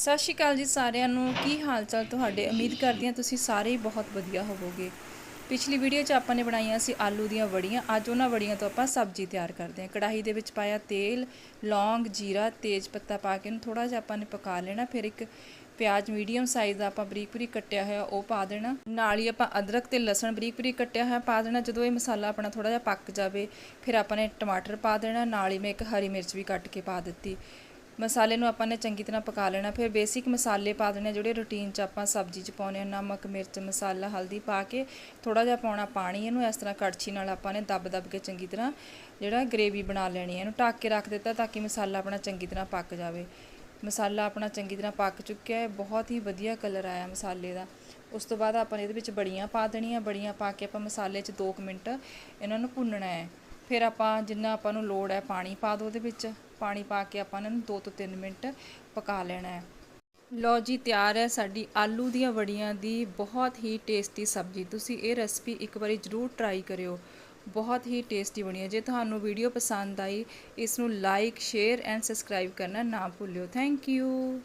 ਸਤਿ ਸ਼੍ਰੀ ਅਕਾਲ ਜੀ ਸਾਰਿਆਂ ਨੂੰ। ਕੀ ਹਾਲ ਚਾਲ ਤੁਹਾਡੇ? ਉਮੀਦ ਕਰਦੀ ਹਾਂ ਤੁਸੀਂ ਸਾਰੇ ਹੀ ਬਹੁਤ ਵਧੀਆ ਹੋਵੋਗੇ। ਪਿਛਲੀ ਵੀਡੀਓ 'ਚ ਆਪਾਂ ਨੇ ਬਣਾਈਆਂ ਸੀ ਆਲੂ ਦੀਆਂ ਵੜੀਆਂ। ਅੱਜ ਉਹਨਾਂ ਵੜੀਆਂ ਤੋਂ ਆਪਾਂ ਸਬਜ਼ੀ ਤਿਆਰ ਕਰਦੇ ਹਾਂ। ਕੜਾਹੀ ਦੇ ਵਿੱਚ ਪਾਇਆ ਤੇਲ, ਲੌਂਗ, ਜੀਰਾ, ਤੇਜ ਪੱਤਾ ਪਾ ਕੇ ਇਹਨੂੰ ਥੋੜਾ ਜਿਹਾ ਆਪਾਂ ਨੇ ਪਕਾ ਲੈਣਾ। ਫਿਰ ਇੱਕ ਪਿਆਜ਼ ਮੀਡੀਅਮ ਸਾਈਜ਼ ਦਾ ਆਪਾਂ ਬਰੀਕ ਬਰੀਕ ਕੱਟਿਆ ਹੋਇਆ ਉਹ ਪਾ ਦੇਣਾ। ਨਾਲ ਹੀ ਆਪਾਂ ਅਦਰਕ ਤੇ ਲਸਣ ਬਰੀਕ ਬਰੀਕ ਕੱਟਿਆ ਹੋਇਆ ਪਾ ਦੇਣਾ। ਜਦੋਂ ਇਹ ਮਸਾਲਾ ਆਪਣਾ ਥੋੜਾ ਜਿਹਾ ਪੱਕ ਜਾਵੇ, ਫਿਰ ਆਪਾਂ ਨੇ ਟਮਾਟਰ ਪਾ ਦੇਣਾ। ਨਾਲ ਹੀ ਮੈਂ ਇੱਕ ਹਰੀ ਮਿਰਚ ਵੀ ਕੱਟ ਕੇ ਪਾ ਦਿੱਤੀ। ਮਸਾਲੇ ਨੂੰ ਆਪਾਂ ਨੇ ਚੰਗੀ ਤਰ੍ਹਾਂ ਪਕਾ ਲੈਣਾ। ਫਿਰ ਬੇਸਿਕ ਮਸਾਲੇ ਪਾ ਦੇਣੇ ਜਿਹੜੇ ਰੂਟੀਨ 'ਚ ਆਪਾਂ ਸਬਜ਼ੀ 'ਚ ਪਾਉਂਦੇ ਆ ਨਮਕ, ਮਿਰਚ, ਮਸਾਲਾ, ਹਲਦੀ ਪਾ ਕੇ ਥੋੜਾ ਜਿਹਾ ਪਾਉਣਾ ਪਾਣੀ ਇਹਨੂੰ, ਇਸ ਤਰ੍ਹਾਂ ਕੜਛੀ ਨਾਲ ਆਪਾਂ ਨੇ ਦੱਬ ਦੱਬ ਕੇ ਚੰਗੀ ਤਰ੍ਹਾਂ ਜਿਹੜਾ ਗ੍ਰੇਵੀ ਬਣਾ ਲੈਣੀ ਹੈ ਇਹਨੂੰ ਢੱਕ ਕੇ ਰੱਖ ਦਿੱਤਾ ਤਾਂ ਕਿ ਮਸਾਲਾ ਆਪਣਾ ਚੰਗੀ ਤਰ੍ਹਾਂ ਪੱਕ ਜਾਵੇ। ਮਸਾਲਾ ਆਪਣਾ ਚੰਗੀ ਤਰ੍ਹਾਂ ਪੱਕ ਚੁੱਕਿਆ ਹੈ। ਬਹੁਤ ਹੀ ਵਧੀਆ ਕਲਰ ਆਇਆ ਮਸਾਲੇ ਦਾ। ਉਸ ਤੋਂ ਬਾਅਦ ਆਪਾਂ ਇਹਦੇ ਵਿੱਚ ਬੜੀਆਂ ਪਾ ਦੇਣੀਆਂ। ਬੜੀਆਂ ਪਾ ਕੇ ਆਪਾਂ ਮਸਾਲੇ 'ਚ 2 ਮਿੰਟ ਇਹਨਾਂ ਨੂੰ ਭੁੰਨਣਾ ਹੈ। ਫਿਰ ਆਪਾਂ ਜਿੰਨਾ ਆਪਾਂ ਨੂੰ ਲੋੜ ਹੈ ਪਾਣੀ ਪਾ ਦਿਓ ਉਹਦੇ ਵਿੱਚ। ਪਾਣੀ ਪਾ ਕੇ ਆਪਾਂ ਇਹਨਾਂ ਨੂੰ 2 ਤੋਂ 3 ਮਿੰਟ ਪਕਾ ਲੈਣਾ ਹੈ। ਲੋ ਜੀ, ਤਿਆਰ ਹੈ ਸਾਡੀ ਆਲੂ ਦੀਆਂ ਵੜੀਆਂ ਦੀ ਬਹੁਤ ਹੀ ਟੇਸਟੀ ਸਬਜ਼ੀ। ਤੁਸੀਂ ਇਹ ਰੈਸਪੀ ਇੱਕ ਵਾਰੀ ਜ਼ਰੂਰ ਟਰਾਈ ਕਰਿਓ। ਬਹੁਤ ਹੀ ਟੇਸਟੀ ਬਣੀ ਹੈ। ਜੇ ਤੁਹਾਨੂੰ ਵੀਡੀਓ ਪਸੰਦ ਆਈ, ਇਸ ਨੂੰ ਲਾਈਕ ਸ਼ੇਅਰ ਐਂਡ ਸਬਸਕ੍ਰਾਈਬ ਕਰਨਾ ਨਾ ਭੁੱਲਿਓ। Thank you